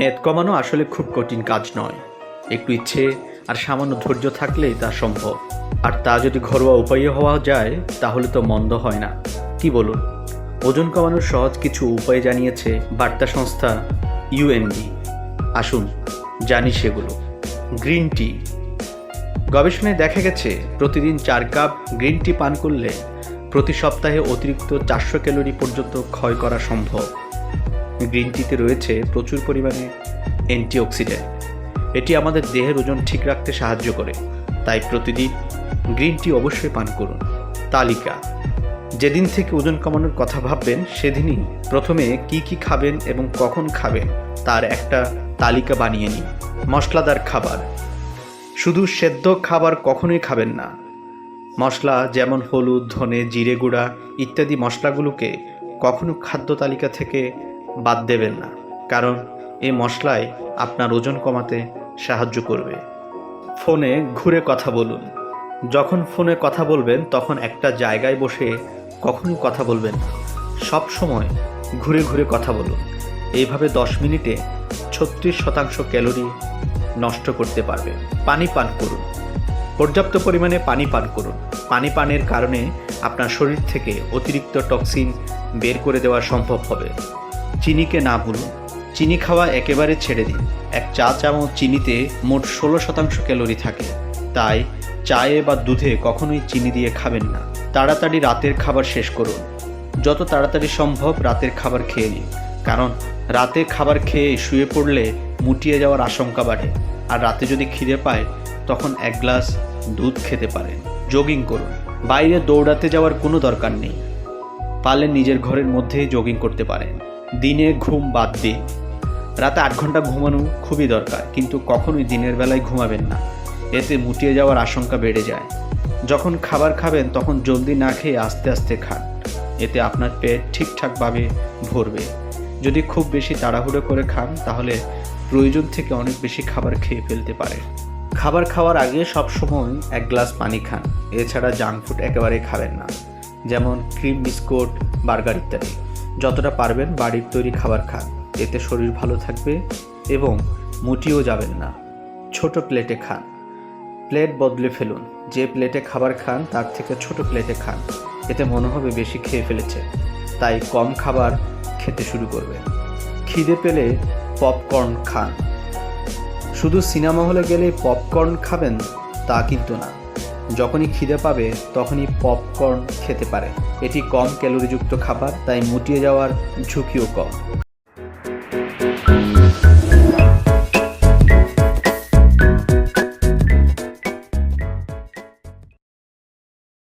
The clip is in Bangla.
মেদ কমানো আসলে খুব কঠিন কাজ নয়। একটু ইচ্ছে আর সামান্য ধৈর্য থাকলেই তা সম্ভব। আর তা যদি ঘরোয়া উপায়ে হওয়া যায়, তাহলে তো মন্দ হয় না। কি বলুন? ওজন কমানোর সহজ কিছু উপায় জানিয়েছে বার্তা সংস্থা ইউএনডি আসুন, জানি সেগুলো। Green tea. গবেষণায় দেখা গেছে, প্রতিদিন চার কাপ গ্রিন টি পান করলে প্রতি সপ্তাহে অতিরিক্ত চারশো ক্যালোরি পর্যন্ত ক্ষয় করা সম্ভব। গ্রিন টিতে রয়েছে প্রচুর পরিমাণে অ্যান্টিঅক্সিডেন্ট। এটি আমাদের দেহের ওজন ঠিক রাখতে সাহায্য করে। তাই প্রতিদিন গ্রিন টি অবশ্যই পান করুন। তালিকা। যেদিন থেকে ওজন কমানোর কথা ভাববেন, সেদিনই প্রথমে কি কি খাবেন এবং কখন খাবেন তার একটা তালিকা বানিয়ে নিন। মশলাদার খাবার। শুধু সেদ্ধ খাবার কখনোই খাবেন না। মশলা যেমন হলুদ, ধনে, জিরে গুঁড়া ইত্যাদি মশলাগুলোকে কখনো খাদ্য তালিকা থেকে বাদ দেবেন না, কারণ এই মশলায় আপনার ওজন কমাতে সাহায্য করবে। ফোনে ঘুরে কথা বলুন। যখন ফোনে কথা বলবেন, তখন একটা জায়গায় বসে কখনোই কথা বলবেন সব সময় ঘুরে ঘুরে কথা বলুন। এইভাবে দশ মিনিটে ছত্রিশ শতাংশ ক্যালোরি নষ্ট করতে পারবে পানি পান করুন। পর্যাপ্ত পরিমাণে পানি পান করুন। পানি পানের কারণে আপনার শরীর থেকে অতিরিক্ত টক্সিন বের করে দেওয়া সম্ভব হবে। চিনিকে না ভুলুন চিনি খাওয়া একেবারে ছেড়ে দিন। এক চা চামচ চিনিতে মোট ষোলো শতাংশ ক্যালোরি থাকে। তাই চায়ে বা দুধে কখনোই চিনি দিয়ে খাবেন না। তাড়াতাড়ি রাতের খাবার শেষ করুন। যত তাড়াতাড়ি সম্ভব রাতের খাবার খেয়ে নিন। কারণ রাতে খাবার খেয়ে শুয়ে পড়লে মুটিয়ে যাওয়ার আশঙ্কা বাড়ে। আর রাতে যদি খিদে পায়, তখন এক গ্লাস দুধ খেতে পারেন। জগিং করুন। বাইরে দৌড়াতে যাওয়ার কোনো দরকার নেই। পারলে নিজের ঘরের মধ্যেই জগিং করতে পারেন। দিনে ঘুম বাদ দিন রাতে আট ঘণ্টা ঘুমানো খুবই দরকার, কিন্তু কখনোই দিনের বেলায় ঘুমাবেন না। এতে মুটিয়ে যাওয়ার আশঙ্কা বেড়ে যায়। যখন খাবার খাবেন, তখন জলদি না খেয়ে আস্তে আস্তে খান। এতে আপনার পেট ঠিকঠাকভাবে ভরবে। যদি খুব বেশি তাড়াহুড়ো করে খান, তাহলে প্রয়োজন থেকে অনেক বেশি খাবার খেয়ে ফেলতে পারে খাবার খাওয়ার আগে সব সময় এক গ্লাস পানি খান। এছাড়া জাঙ্ক ফুড একেবারেই খাবেন না, যেমন ক্রিম বিস্কুট, বার্গার ইত্যাদি। যতটা পারবেন বাড়ির তৈরি খাবার খান। এতে শরীর ভালো থাকবে এবং মুটিও যাবেন না। ছোট প্লেটে খান। প্লেট বদলে ফেলুন। যে প্লেটে খাবার খান, তার থেকে ছোট প্লেটে খান। এতে মনে হবে বেশি খেয়ে ফেলেছে তাই কম খাবার খেতে শুরু করবে খিদে পেলে পপকর্ন খান। শুধু সিনেমা হলে গেলে পপকর্ন খাবেন তা কিন্তু না। যখনই খিদে পাবে, তখনই পপকর্ন খেতে পারে। এটি কম ক্যালোরিযুক্ত খাবার, তাই মুটিয়ে যাওয়ার ঝুঁকিও কম।